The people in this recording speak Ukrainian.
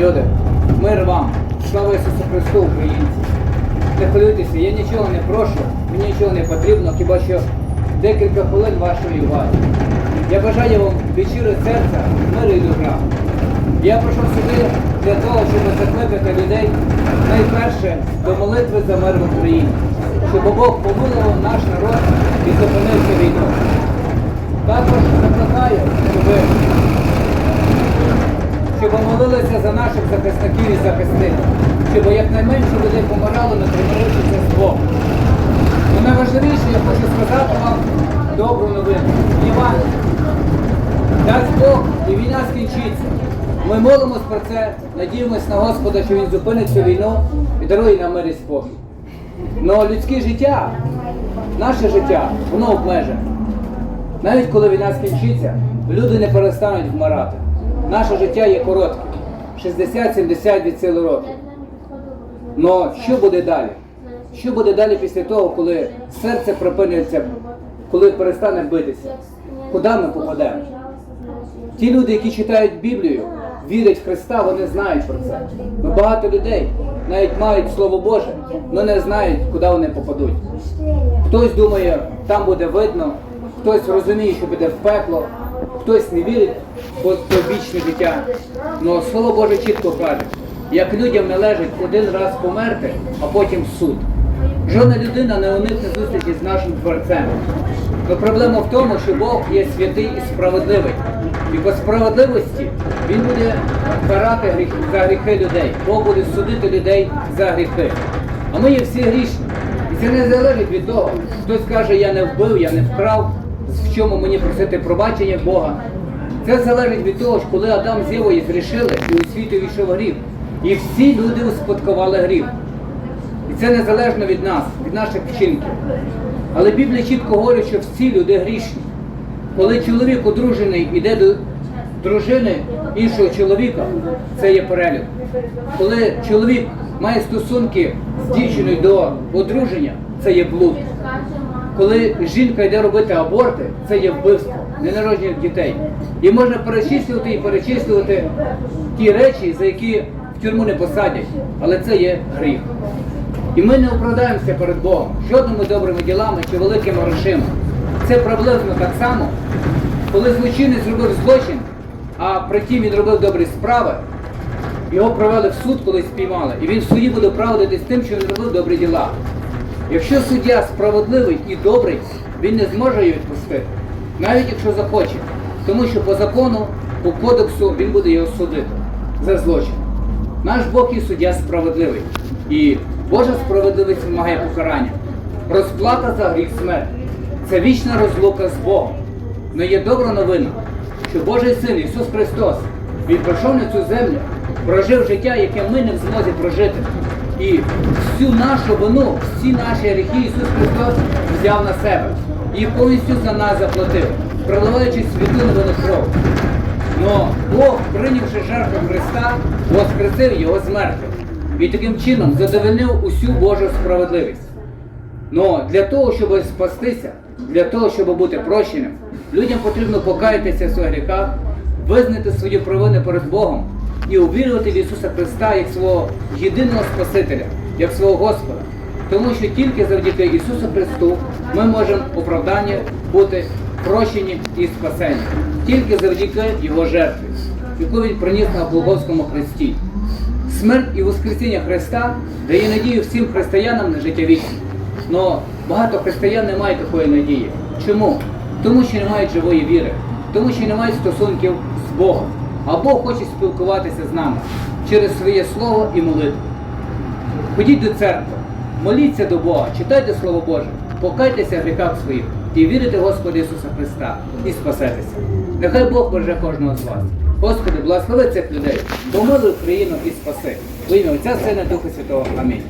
Люди, мир вам, слава Ісусу Христу, українці. Не хвилюйтеся, я нічого не прошу, мені нічого не потрібно, хіба що декілька хвилин вашої уваги. Я бажаю вам від щирого серця миру і добра. Я прийшов сюди для того, щоб закликати людей найперше до молитви за мир в Україні, щоб Бог помилував наш народ і зупинив цю війну. Також закликаю, щоб щоб молилися за наших захисників і захисниць, щоб якнайменше людей помирало, не примирившися з Богом. І найважливіше, я хочу сказати вам добру новину. Іван, дасть Бог і війна скінчиться. Ми молимось про це, надіємось на Господа, що Він зупинить цю війну і дарує нам мир і спокій. Но людське життя, наше життя, воно обмежене. Навіть коли війна скінчиться, люди не перестануть вмирати. Наше життя є коротке 60-70 від сили років. Но що буде далі? Що буде далі після того, коли серце припиниться, коли перестане битися? Куди ми попадемо? Ті люди, які читають Біблію, вірять в Христа, вони знають про це. Но багато людей навіть мають Слово Боже, але не знають, куди вони попадуть. Хтось думає, там буде видно, хтось розуміє, що буде в пекло, хтось не вірить в вічне життя. Але Слово Боже чітко каже, як людям належить один раз померти, а потім суд. Жодна людина не уникне зустрічі з нашим Творцем. Но проблема в тому, що Бог є святий і справедливий. І по справедливості Він буде карати гріх- за гріхи людей. Бог буде судити людей за гріхи. А ми є всі грішні. І це не залежить від того, хтось каже, я не вбив, я не вкрав, в чому мені просити пробачення Бога. Це залежить від того, що коли Адам з Євою зрішили, і у світі війшов гріх. І всі люди успадкували гріх. І це незалежно від нас, від наших вчинків. Але Біблія чітко говорить, що всі люди грішні. Коли чоловік одружений іде до дружини іншого чоловіка, це є перелюб. Коли чоловік має стосунки з дівчиною до одруження, це є блуд. Коли жінка йде робити аборти, це є вбивство ненароджених дітей. І можна перечислювати і перечислювати ті речі, за які в тюрму не посадять, але це є гріх. І ми не оправдаємося перед Богом жодними добрими ділами чи великими грошима. Це приблизно так само, коли злочинець зробив злочин, а при тім він робив добрі справи, його провели в суд, коли спіймали, і він в суді буде оправдатись тим, що він робив добрі діла. Якщо суддя справедливий і добрий, він не зможе її відпустити, навіть якщо захоче. Тому що по закону, по кодексу він буде його судити за злочин. Наш Бог і суддя справедливий. І Божа справедливість вимагає покарання. Розплата за гріх смерть. Це вічна розлука з Богом. Но є добра новина, що Божий Син Ісус Христос, Він прийшов на цю землю, прожив життя, яке ми не в змозі прожити. І всю нашу вину, всі наші гріхи Ісус Христос взяв на себе і повністю за нас заплатив, проливаючи святу новину кров. Но Бог, прийнявши жертву Христа, воскресив його з і таким чином задовольнив усю Божу справедливість. Но для того, щоб спастися, для того, щоб бути прощеним, людям потрібно покаятися в своїх гріхах, визнати свої провини перед Богом і увірувати в Ісуса Христа як свого єдиного Спасителя, як свого Господа. Тому що тільки завдяки Ісусу Христу ми можемо оправдані бути прощені і спасені. Тільки завдяки Його жертві, яку Він приніс на Голгофському хресті. Смерть і Воскресіння Христа дає надію всім християнам на життя вічне. Но багато християн не мають такої надії. Чому? Тому що не мають живої віри, тому що не мають стосунків з Богом. А Бог хоче спілкуватися з нами через своє слово і молитву. Ходіть до церкви, моліться до Бога, читайте Слово Боже, покайтеся в гріхах своїх і вірите Господа Ісуса Христа і спасетеся. Нехай Бог береже кожного з вас. Господи, благослови цих людей, помилуй Україну і спаси. Во ім'я Отця Сина Духа Святого. Амінь.